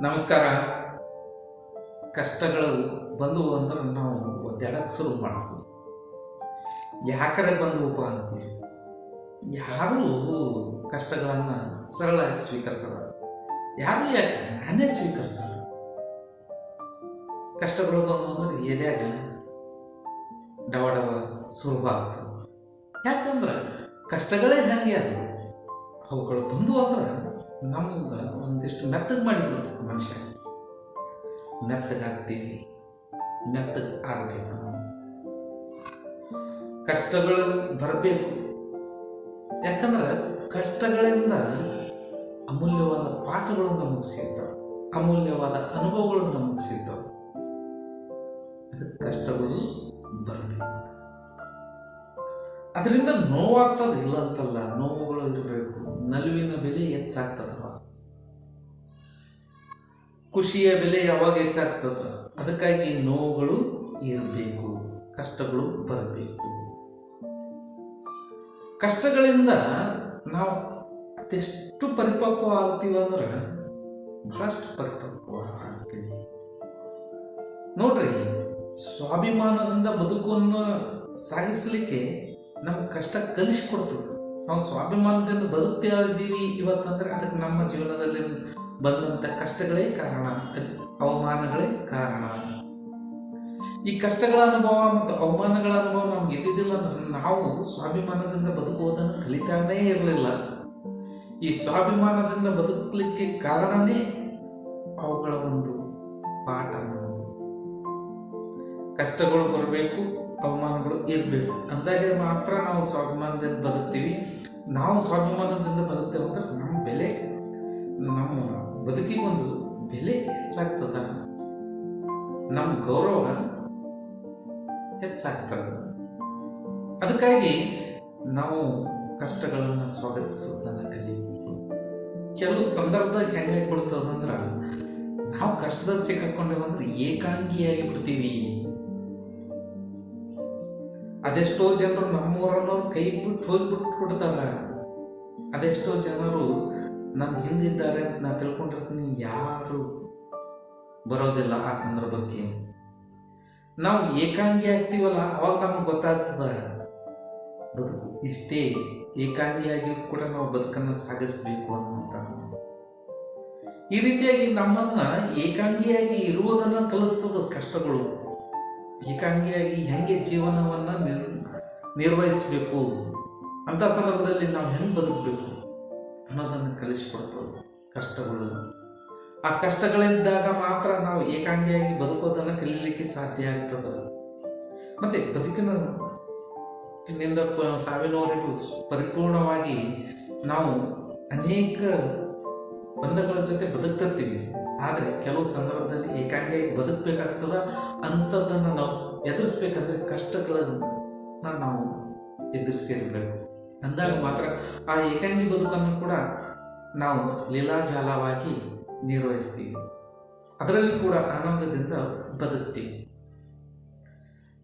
ನಮಸ್ಕಾರ. ಕಷ್ಟಗಳು ಬಂದವು ಅಂದ್ರೆ ನಾವು ಒದ್ದಾಡಕ್ಕೆ ಶುರು ಮಾಡಬೇಕು ಯಾಕರೆ ಬಂದವಪ್ಪ ಅಂತೀವಿ ಯಾರು ಕಷ್ಟಗಳನ್ನು ಸರಳಾಗಿ ಸ್ವೀಕರಿಸಲ್ಲ. ಯಾರು ಯಾಕೆ ನಾನೇ ಸ್ವೀಕರಿಸಲ್ಲ? ಕಷ್ಟಗಳು ಬಂದವು ಅಂದ್ರೆ ಎದ್ಯಾಗ? ಡವ ಡವ ಸುಲಭ ಯಾಕಂದ್ರೆ ಕಷ್ಟಗಳೇ ಹಂಗೆ ಅದು. ಅವುಗಳು ಬಂದವು ಅಂದ್ರೆ ನಮ್ಗೆ ಒಂದಿಷ್ಟು ಮೆತ್ತಗೆ ಮಾಡಿಬಿಡ್ತದೆ ಮನುಷ್ಯ. ಮೆತ್ತಗಾಗ್ತೀವಿ ಮೆತ್ತಗೆ ಆಗಬೇಕು. ಕಷ್ಟಗಳು ಬರಬೇಕು. ಯಾಕಂದ್ರೆ ಕಷ್ಟಗಳಿಂದ ಅಮೂಲ್ಯವಾದ ಪಾಠಗಳು ನಮಗೆ ಸಿಗ್ತವೆ. ಅಮೂಲ್ಯವಾದ ಅನುಭವಗಳು ನಮಗೆ ಸಿಗ್ತವೆ. ಅದಕ್ಕೆ ಕಷ್ಟಗಳು ಬರಬೇಕು. ಅದರಿಂದ ನೋವಾಗ್ತದೆ ಇಲ್ಲ ಅಂತಲ್ಲ, ನೋವುಗಳು ಇರಬೇಕು. ನಲುವಿನ ಬೆಲೆ ಹೆಚ್ಚಾಗ್ತದವ ಖುಷಿಯ ಬೆಲೆ ಯಾವಾಗ ಹೆಚ್ಚಾಗ್ತದ? ಅದಕ್ಕಾಗಿ ನೋವುಗಳು ಇರಬೇಕು, ಕಷ್ಟಗಳು ಬರಬೇಕು. ಕಷ್ಟಗಳಿಂದ ನಾವು ಅದೆಷ್ಟು ಪರಿಪಕ್ವ ಆಗ್ತೀವಿ ಅಂದ್ರೆ ಬಹಳಷ್ಟು ಪರಿಪಕ್ವ ಆಗ್ತೀವಿ ನೋಡ್ರಿ, ಸ್ವಾಭಿಮಾನದಿಂದ ಬದುಕನ್ನು ಸಾಗಿಸ್ಲಿಕ್ಕೆ ನಮ್ಗೆ ಕಷ್ಟ ಕಲಿಸ್ಕೊಡ್ತದೆ. ನಾವು ಸ್ವಾಭಿಮಾನದಿಂದ ಬದುಕ್ತಾ ಇದ್ದೀವಿ ಇವತ್ತಂದ್ರೆ ಅದಕ್ಕೆ ನಮ್ಮ ಜೀವನದಲ್ಲಿ ಬಂದಂಥ ಕಷ್ಟಗಳೇ ಕಾರಣ. ಅವಮಾನಗಳೇ ಕಾರಣ. ಈ ಕಷ್ಟಗಳ ಅನುಭವ ಮತ್ತು ಅವಮಾನಗಳ ಅನುಭವ ನಮ್ಗೆ ಇದ್ದಿದ್ದಿಲ್ಲ ಅಂದ್ರೆ ನಾವು ಸ್ವಾಭಿಮಾನದಿಂದ ಬದುಕುವುದನ್ನು ಕಲಿತಾನೇ ಇರಲಿಲ್ಲ. ಈ ಸ್ವಾಭಿಮಾನದಿಂದ ಬದುಕಲಿಕ್ಕೆ ಕಾರಣನೇ ಅವುಗಳ ಒಂದು ಪಾಠ ಕಷ್ಟಗಳು ಬರಬೇಕು, ಅವಮಾನಗಳು ಇರಬೇಕು. ಅಂದಾಗ ಮಾತ್ರ ನಾವು ಸ್ವಾಭಿಮಾನದಿಂದ ನಾವು ಸ್ವಾಭಿಮಾನದಿಂದ ಬದುಕ್ತೇವೆ ಅಂದ್ರೆ ನಮ್ಮ ಬೆಲೆ, ನಮ್ಮ ಬದುಕಿಗೊಂದು ಬೆಲೆ ಹೆಚ್ಚಾಗ್ತದ. ನಮ್ಮ ಗೌರವ ಹೆಚ್ಚಾಗ್ತದ. ಅದಕ್ಕಾಗಿ ನಾವು ಕಷ್ಟಗಳನ್ನು ಸ್ವಾಗತಿಸೋದನ್ನು ಕಲಿಬೇಕು. ಕೆಲವು ಸಂದರ್ಭದಾಗ ಹೆಂಗಾಗ್ಬಿಡ್ತದಂದ್ರೆ ನಾವು ಕಷ್ಟದಲ್ಲಿ ಸಿಕ್ಕಾಕೊಂಡೇವಂದ್ರೆ ಏಕಾಂಗಿಯಾಗಿ ಬಿಡ್ತೀವಿ. ಅದೆಷ್ಟೋ ಜನರು ನಮ್ಮೂರನ್ನೋರು ಕೈ ಬಿಟ್ಟು ಹೋಗ್ಬಿಟ್ಟು ಕೊಡ್ತಾರ ಅದೆಷ್ಟೋ ಜನರು ನನ್ನ ಹಿಂದಿದ್ದಾರೆ ಅಂತ ನಾ ತಿಳ್ಕೊಂಡಿರ್ತೀನಿ, ಯಾರು ಬರೋದಿಲ್ಲ ಆ ಸಂದರ್ಭಕ್ಕೆ. ನಾವು ಏಕಾಂಗಿ ಆಗ್ತೀವಲ್ಲ, ಅವಾಗ ನಮ್ಗೆ ಗೊತ್ತಾಗ್ತದ. ಬದುಕು ಇಷ್ಟೇ ಏಕಾಂಗಿಯಾಗಿ ಕೂಡ ನಾವು ಬದುಕನ್ನು ಸಾಗಿಸ್ಬೇಕು ಅನ್ನುವಂತ. ಈ ರೀತಿಯಾಗಿ ನಮ್ಮನ್ನ ಏಕಾಂಗಿಯಾಗಿ ಇರುವುದನ್ನು ಕಲಿಸ್ತದ ಕಷ್ಟಗಳು. ಏಕಾಂಗಿಯಾಗಿ ಹೆಂಗೆ ಜೀವನವನ್ನು ನಿರ್, ನಿರ್ವಹಿಸಬೇಕು? ಅಂತ ಸಂದರ್ಭದಲ್ಲಿ ನಾವು ಹೆಂಗೆ ಬದುಕಬೇಕು ಅನ್ನೋದನ್ನು ಕಲಿಸಿಕೊಡ್ತವೆ ಕಷ್ಟಗಳು. ಆ ಕಷ್ಟಗಳಿದ್ದಾಗ ಮಾತ್ರ ನಾವು ಏಕಾಂಗಿಯಾಗಿ ಬದುಕೋದನ್ನು ಕಲೀಲಿಕ್ಕೆ ಸಾಧ್ಯ ಆಗ್ತದೆ. ಮತ್ತೆ ಬದುಕಿನ ನಿಂದ ಸಾವಿನವರೆಗೂ ಪರಿಪೂರ್ಣವಾಗಿ ನಾವು ಅನೇಕ ಬಂಧಗಳ ಜೊತೆ ಬದುಕ್ತಿರ್ತೀವಿ. ಆದರೆ ಕೆಲವು ಸಂದರ್ಭದಲ್ಲಿ ಏಕಾಂಗಿಯಾಗಿ ಬದುಕಬೇಕಾಗ್ತದ? ಅಂಥದ್ದನ್ನು ನಾವು ಎದುರಿಸ್ಬೇಕಂದ್ರೆ ಕಷ್ಟಗಳನ್ನು ನಾವು ಎದುರಿಸಿರ್ಬೇಕು ಅಂದಾಗ ಮಾತ್ರ ಆ ಏಕಾಂಗಿ ಬದುಕನ್ನು ಕೂಡ ನಾವು ಲೀಲಾಜಾಲವಾಗಿ ನಿರ್ವಹಿಸ್ತೀವಿ. ಅದರಲ್ಲಿ ಕೂಡ ಆನಂದದಿಂದ ಬದುಕ್ತೀವಿ.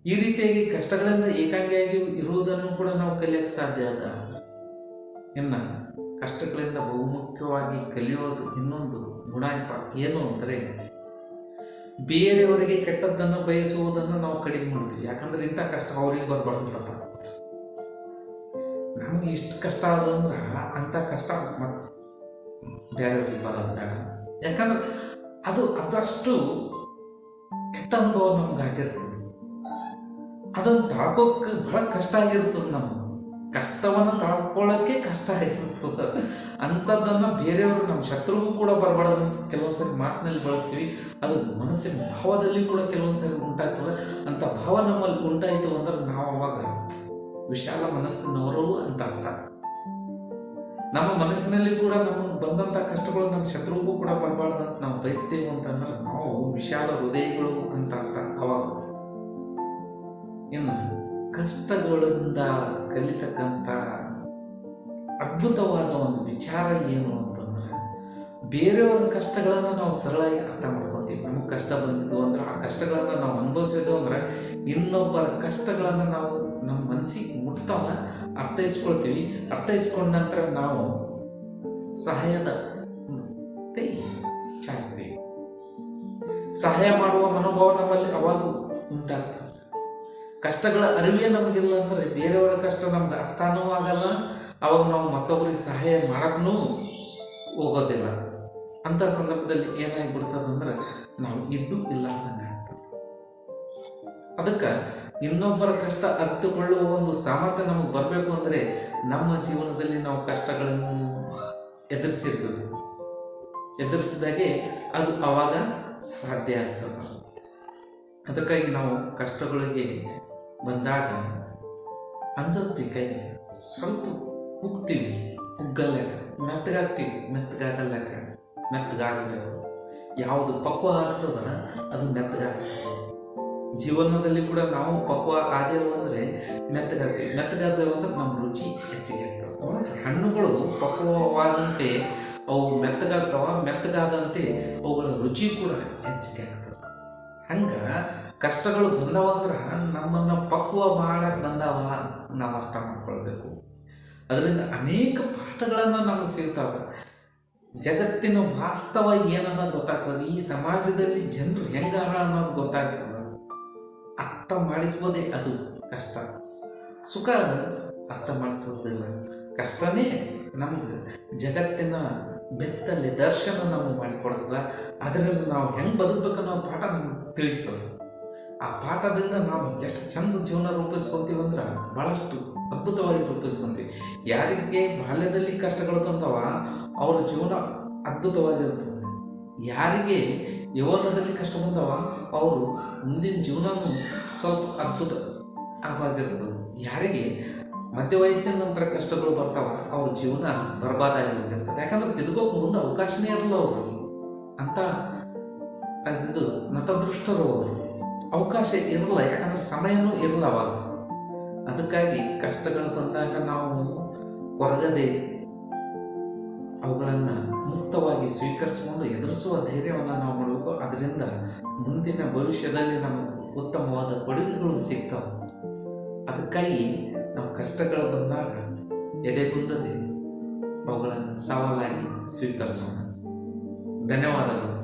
ಈ ರೀತಿಯಾಗಿ ಕಷ್ಟಗಳಿಂದ ಏಕಾಂಗಿಯಾಗಿ ಇರುವುದನ್ನು ಕೂಡ ನಾವು ಕಲಿಯಕ್ಕೆ ಸಾಧ್ಯ ಅದ ಇನ್ನು ಕಷ್ಟಗಳಿಂದ ಬಹುಮುಖ್ಯವಾಗಿ ಕಲಿಯೋದು ಇನ್ನೊಂದು ಗುಣಾಯಪ ಏನು ಅಂದರೆ ಬೇರೆಯವರಿಗೆ ಕೆಟ್ಟದ್ದನ್ನು ಬಯಸುವುದನ್ನು ನಾವು ಕಡಿಮೆ ಮಾಡ್ತೀವಿ ಯಾಕಂದ್ರೆ ಇಂಥ ಕಷ್ಟ ಅವ್ರಿಗೆ ಬರಬಾರ್ದು ಬಿಡಪ್ಪ ನಮಗೆ ಇಷ್ಟು ಕಷ್ಟ ಆದಂದ್ರೆ ಅಂಥ ಕಷ್ಟ ಮತ್ತು ಬೇರೆಯವ್ರಿಗೆ ಬರೋದು ಬೇಡ. ಯಾಕಂದ್ರೆ ಅದು ಅದಷ್ಟು ಕೆಟ್ಟ ಅನುಭವ ನಮ್ಗೆ ಆಗಿರ್ತದೆ. ಅದನ್ನು ತಾಕೋಕೆ ಬಹಳ ಕಷ್ಟ ಆಗಿರ್ತದೆ ನಮ್ಗೆ. ಕಷ್ಟವನ್ನು ತಳ್ಕೊಳ್ಳೋಕ್ಕೆ ಕಷ್ಟ ಆಗಿರ್ತದೆ ಅಂಥದ್ದನ್ನು ಬೇರೆಯವರು ನಮ್ಮ ಶತ್ರುಗೂ ಕೂಡ ಬರಬಾರ್ದು ಅಂತ ಕೆಲವೊಂದು ಮಾತಿನಲ್ಲಿ ಬಳಸ್ತೀವಿ. ಅದು ಮನಸ್ಸಿನ ಭಾವದಲ್ಲಿ ಕೂಡ ಕೆಲವೊಂದು ಸರಿ ಉಂಟಾಗ್ತದೆ. ಅಂಥ ಭಾವ ನಮ್ಮಲ್ಲಿ ಉಂಟಾಯಿತು ಅಂದ್ರೆ ನಾವು ಅವಾಗ ವಿಶಾಲ ಮನಸ್ಸಿನವರು ಅಂತ ಅರ್ಥ. ನಮ್ಮ ಮನಸ್ಸಿನಲ್ಲಿ ಕೂಡ ನಮಗೆ ಬಂದಂಥ ಕಷ್ಟಗಳು ನಮ್ಮ ಶತ್ರುಗೂ ಕೂಡ ಬರಬಾರ್ದು ಅಂತ ನಾವು ಬಯಸ್ತೀವಿ ಅಂತಂದ್ರೆ ನಾವು ವಿಶಾಲ ಹೃದಯಗಳು ಅಂತ ಅರ್ಥ ಅವಾಗ. ಇನ್ನು ಕಷ್ಟಗಳಿಂದ ಕಲಿತಕ್ಕಂಥ ಅದ್ಭುತವಾದ ಒಂದು ವಿಚಾರ ಏನು ಅಂತಂದ್ರೆ, ಬೇರೆಯವರ ಕಷ್ಟಗಳನ್ನು ನಾವು ಸರಳಾಗಿ ಅರ್ಥ ಮಾಡ್ಕೊತೀವಿ. ನಮಗೆ ಕಷ್ಟ ಬಂದಿದ್ದು ಅಂದ್ರೆ ಆ ಕಷ್ಟಗಳನ್ನು ನಾವು ಅನುಭವಿಸಿದ್ದು ಅಂದ್ರೆ ಇನ್ನೊಬ್ಬರ ಕಷ್ಟಗಳನ್ನು ನಾವು ನಮ್ಮ ಮನಸ್ಸಿಗೆ ಮುಟ್ತಾವ, ಅರ್ಥೈಸ್ಕೊಳ್ತೀವಿ. ಅರ್ಥೈಸ್ಕೊಂಡ ನಂತರ ನಾವು ಸಹಾಯದ ಕೈ ಜಾಸ್ತಿ. ಸಹಾಯ ಮಾಡುವ ಮನೋಭಾವ ನಮ್ಮಲ್ಲಿ ಅವಾಗ ಉಂಟಾಗ್ತದೆ. ಕಷ್ಟಗಳ ಅರಿವೇ ನಮಗಿಲ್ಲ ಅಂದರೆ ಬೇರೆಯವರ ಕಷ್ಟ ನಮ್ಗೆ ಅರ್ಥನೂ ಆಗಲ್ಲ, ಅವಾಗ ನಾವು ಮತ್ತೊಬ್ಬರಿಗೆ ಸಹಾಯ ಮಾಡಕ್ಕೂ ಹೋಗೋದಿಲ್ಲ. ಅಂಥ ಸಂದರ್ಭದಲ್ಲಿ ಏನಾಗಿಬಿಡ್ತದಂದ್ರೆ, ನಾವು ಇದ್ದು ಇಲ್ಲ ಅಂದಂಗೆ ಆಗ್ತದೆ ಅದಕ್ಕೆ ಇನ್ನೊಬ್ಬರ ಕಷ್ಟ ಅರಿತುಕೊಳ್ಳುವ ಒಂದು ಸಾಮರ್ಥ್ಯ ನಮಗೆ ಬರಬೇಕು ಅಂದರೆ ನಮ್ಮ ಜೀವನದಲ್ಲಿ ನಾವು ಕಷ್ಟಗಳನ್ನು ಎದುರಿಸಿರ್ಬೇಕು. ಎದುರಿಸಿದಾಗೆ ಅದು ಆವಾಗ ಸಾಧ್ಯ ಆಗ್ತದೆ. ಅದಕ್ಕಾಗಿ ನಾವು ಕಷ್ಟಗಳಿಗೆ ಬಂದಾಗ ಅಂಜೋದು ಕೈಗೆ ಸ್ವಲ್ಪ ಕುಗ್ತೀವಿ ಕುಗ್ಗಲ್ಲಕ ಮೆತ್ತಗಾಗ್ತೀವಿ, ಮೆತ್ತಗಾಗಲ್ಲಕ, ಮೆತ್ತಗಾಗಬೇಕು. ಯಾವುದು ಪಕ್ವ ಆಗ್ತದ ಅದು ಮೆತ್ತಗಾಗಬೇಕು. ಜೀವನದಲ್ಲಿ ಕೂಡ ನಾವು ಪಕ್ವ ಆದೇವು ಅಂದರೆ ಮೆತ್ತಗಾಗ್ತೀವಿ. ಮೆತ್ತಗಾದೇವು ಅಂದ್ರೆ ನಮ್ಮ ರುಚಿ ಹೆಚ್ಚಿಗೆ ನೋಡ್ರಿ, ಹಣ್ಣುಗಳು ಪಕ್ವವಾದಂತೆ ಅವು ಮೆತ್ತಗಾಗ್ತಾವ, ಮೆತ್ತಗಾದಂತೆ ಅವುಗಳ ರುಚಿ ಕೂಡ ಹೆಚ್ಚಿಗೆ ಆಗ್ತದೆ. ಹಂಗೆ ಕಷ್ಟಗಳು ಬಂದವ ಅಂದ್ರೆ ನಮ್ಮನ್ನು ಪಕ್ವ ಮಾಡಕ್ಕೆ ಬಂದವ ನಾವು ಅರ್ಥ ಮಾಡ್ಕೊಳ್ಬೇಕು. ಅದರಿಂದ ಅನೇಕ ಪಾಠಗಳನ್ನು ನಮಗೆ ಸಿಗ್ತಾವೆ. ಜಗತ್ತಿನ ವಾಸ್ತವ ಏನನ್ನ ಗೊತ್ತಾಗ್ತದೆ? ಈ ಸಮಾಜದಲ್ಲಿ ಜನರು ಹೆಂಗ ಅನ್ನೋದು ಗೊತ್ತಾಗ್ತದೆ. ಅರ್ಥ ಮಾಡಿಸ್ಬೋದೇ ಅದು ಕಷ್ಟ. ಸುಖ ಅರ್ಥ ಮಾಡಿಸೋದಿಲ್ಲ. ಕಷ್ಟನೇ ನಮ್ಗೆ ಜಗತ್ತಿನ ಬೆತ್ತಲೆ ದರ್ಶನ ನಮಗೆ ಮಾಡಿಕೊಡ್ತದ ಅದರಿಂದ ನಾವು ಹೆಂಗೆ ಬದುಕಬೇಕು ಅನ್ನೋ ಪಾಠ ನಮ್ಗೆ ಆ ಪಾಠದಿಂದ ನಾವು ಎಷ್ಟು ಚಂದ ಜೀವನ ರೂಪಿಸ್ಕೊತೀವಿ ಅಂದ್ರೆ ಭಾಳಷ್ಟು ಅದ್ಭುತವಾಗಿ ರೂಪಿಸ್ಕೊತೀವಿ. ಯಾರಿಗೆ ಬಾಲ್ಯದಲ್ಲಿ ಕಷ್ಟಗಳು ತಂದವ ಅವರ ಜೀವನ ಅದ್ಭುತವಾಗಿರ್ತದೆ. ಯಾರಿಗೆ ಯೌವನದಲ್ಲಿ ಕಷ್ಟ ಬಂದವ, ಅವರು ಮುಂದಿನ ಜೀವನನೂ ಸ್ವಲ್ಪ ಅದ್ಭುತ ಆಗಿರ್ತದೆ ಯಾರಿಗೆ ಮಧ್ಯ ವಯಸ್ಸಿನ ನಂತರ ಕಷ್ಟಗಳು ಬರ್ತಾವ, ಅವ್ರ ಜೀವನ ಬರ್ಬಾದಾಗಿ ಹೋಗಿರ್ತದೆ ಯಾಕಂದ್ರೆ ತಿದ್ಕೋಕ್ ಮುಂದೆ ಅವಕಾಶನೇ ಇರಲ್ಲ ಅವರು. ಅಂತ ಅದಿದು ನತದೃಷ್ಟರು ಅವರು. ಅವಕಾಶ ಇರಲ್ಲ ಯಾಕಂದ್ರೆ ಸಮಯನೂ ಇರಲ್ಲ ಅವಾಗ. ಅದಕ್ಕಾಗಿ ಕಷ್ಟಗಳು ಬಂದಾಗ ನಾವು ಹೊರಗದೆ ಅವುಗಳನ್ನು ಮುಕ್ತವಾಗಿ ಸ್ವೀಕರಿಸಿಕೊಂಡು ಎದುರಿಸುವ ಧೈರ್ಯವನ್ನು ನಾವು ಮಾಡಬೇಕು. ಅದರಿಂದ ಮುಂದಿನ ಭವಿಷ್ಯದಲ್ಲಿ ನಮಗೆ ಉತ್ತಮವಾದ ಕೊಡುಗೆಗಳು ಸಿಗ್ತಾವೆ. ಅದಕ್ಕಾಗಿ ಕಷ್ಟಗಳು ಬಂದಾಗ ಎದೆಗುಂದದೆ ಅವುಗಳನ್ನು ಸವಾಲಾಗಿ ಸ್ವೀಕರಿಸೋಣ. ಧನ್ಯವಾದಗಳು.